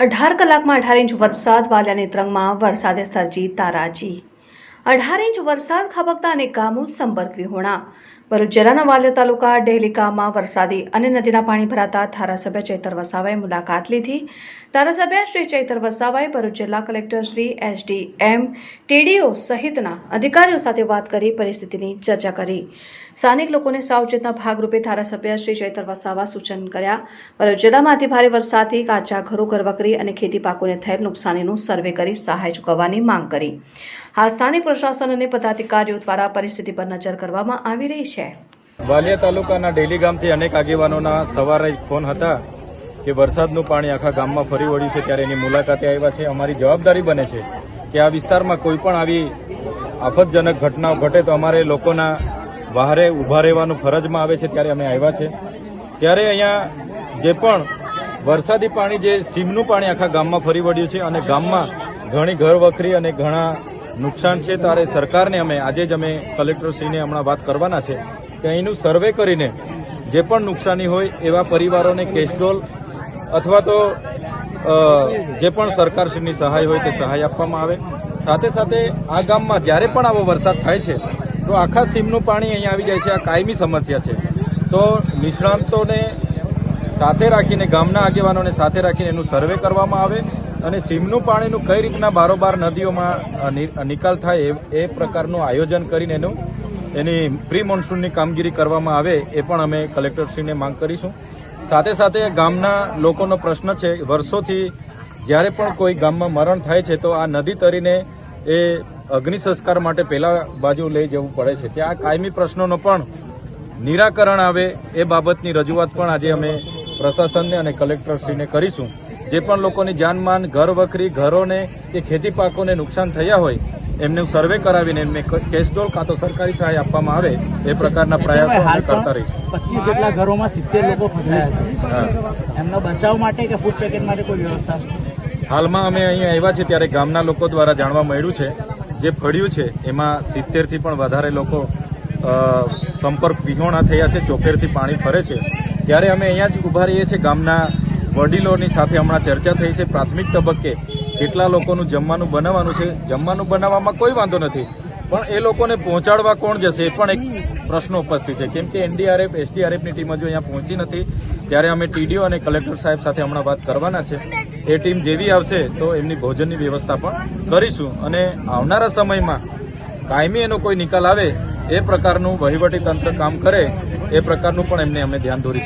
અઢાર કલાકમાં અઢાર ઇંચ વરસાદ વાલિયાની ત્રંગમાં વરસાદે સર્જી તારાજી. અઢાર ઇંચ વરસાદ ખાબકતા અનેક ગામો સંપર્ક વિહોણા. ભરૂચ જિલ્લાના વાલિયા તાલુકા ડેલિકામાં વરસાદી અને નદીના પાણી ભરાતા ધારાસભ્ય ચૈતર વસાવાએ મુલાકાત લીધી. ધારાસભ્ય શ્રી ચૈતર વસાવાએ ભરૂચ જિલ્લા collector Shri S D M TDO સહિતના અધિકારીઓ સાથે વાત કરી પરિસ્થિતિની ચર્ચા કરી. સ્થાનિક લોકોને સાવચેતના ભાગરૂપે ધારાસભ્ય શ્રી ચૈતર વસાવા સૂચન કર્યા. ભરૂચ જિલ્લામાં અતિ ભારે વરસાદથી કાચા ઘરો ઘરવકરી અને ખેતી પાકોને થયેલ નુકસાનીનું સર્વે કરી સહાય ચૂકવવાની માંગ કરી. હાલ સ્થાનિક પ્રશાસન અને પદાધિકારીઓ દ્વારા પરિસ્થિતિ પર નજર કરવામાં આવી રહી છે. વાલિયા તાલુકાના ડેલી ગામથી અનેક આગેવાનોના સવારે ફોન હતા કે વરસાદનું પાણી આખા ગામમાં ફરી વળ્યું છે ત્યારે એની મુલાકાતે આવ્યા છે. અમારી જવાબદારી બને છે કે આ વિસ્તારમાં કોઈ પણ આવી આફતજનક ઘટનાઓ ઘટે તો અમારે લોકોના બહારે ઊભા રહેવાનું ફરજમાં આવે છે ત્યારે અમે આવ્યા છે. ત્યારે અહીંયા જે પણ વરસાદી પાણી, જે સીમનું પાણી આખા ગામમાં ફરી વળ્યું છે અને ગામમાં ઘણી ઘર વખરી અને ઘણા નુકસાન છે ત્યારે સરકારને અમે, આજે જ અમે કલેક્ટરશ્રીને હમણાં વાત કરવાના છે કે અહીંનું સર્વે કરીને જે પણ નુકસાની હોય એવા પરિવારોને કેશડોલ અથવા તો જે પણ સરકારશ્રીની સહાય હોય તે સહાય આપવામાં આવે. સાથે સાથે આ ગામમાં જ્યારે પણ આવો વરસાદ થાય છે, તો આખા સીમનું પાણી અહીંયા આવી જાય છે, આ કાયમી સમસ્યા છે. તો નિષ્ણાંતોને સાથે રાખીને, ગામના આગેવાનોને સાથે રાખીને એનું સર્વે કરવામાં આવે. અને સીમનું પાણીનું કઈ રીતના બારોબાર નદીઓમાં નિકાલ થાય એ- પ્રકારનું આયોજન કરીને એનું, એની પ્રી મોન્સૂનની કામગીરી કરવામાં આવે એ પણ અમે કલેક્ટરશ્રીને માંગ કરીશું. સાથે સાથે ગામના લોકોનો પ્રશ્ન છે, વર્ષોથી જ્યારે પણ કોઈ ગામમાં મરણ થાય છે, તો આ નદી તરીને એ અગ્નિ સંસ્કાર માટે પહેલા બાજુ લઈ જવું પડે છે. ત્યાં કાયમી પ્રશ્નોનો પણ નિરાકરણ આવે એ બાબતની રજૂઆત પણ આજે અમે પ્રશાસનને અને કલેક્ટરશ્રીને કરીશું. જે પણ લોકોની જાનમાન ઘર વખરી ઘરોને કે ખેતી પાકોને નુકસાન થયા હોય એમને સર્વે કરાવીને એમને કેશડોલ કાં તો સરકારી સહાય આપવામાં આવે એ પ્રકારના પ્રયાસો અમે હાલ કરતા રહીશું. પચીસ જેટલા ઘરોમાં સિત્તેર લોકો ફસાયા છે. એમનો બચાવ માટે કે ફૂડ પેકેટ માટે કોઈ વ્યવસ્થા? હાલમાં અમે અહીંયા આવ્યા છે ત્યારે ગામના લોકો દ્વારા જાણવા મળ્યું છે જે ફળ્યું છે એમાં સિત્તેરથી પણ વધારે લોકો સંપર્ક વિહોણા થયા છે ચોફેરથી પાણી ફરે છે. ત્યારે અમે અહીંયા જ ઊભા રહીએ છીએ ગામના વડીલોની સાથે હમણાં ચર્ચા થઈ છે. પ્રાથમિક તબક્કે કેટલા લોકોનું જમવાનું બનાવવાનું છે? જમવાનું બનાવવામાં કોઈ વાંધો નથી. પણ એ લોકોને પહોંચાડવા કોણ જશે એ પણ એક પ્રશ્ન ઉપસ્થિત છે. કેમ કે એનડીઆરએફ, એસડીઆરએફની ટીમ હજુ અહીંયા પહોંચી નથી. ત્યારે અમે ટીડીઓ અને કલેક્ટર સાહેબ સાથે હમણાં વાત કરવાના છે. એ ટીમ જેવી આવશે તો એમની ભોજનની વ્યવસ્થા પણ કરીશું. અને આવનારા સમયમાં કાયમી એનો કોઈ નિકાલ આવે એ પ્રકારનું વહીવટી તંત્ર કામ કરે એ પ્રકારનું પણ એમને અમે ધ્યાન દોરીશું.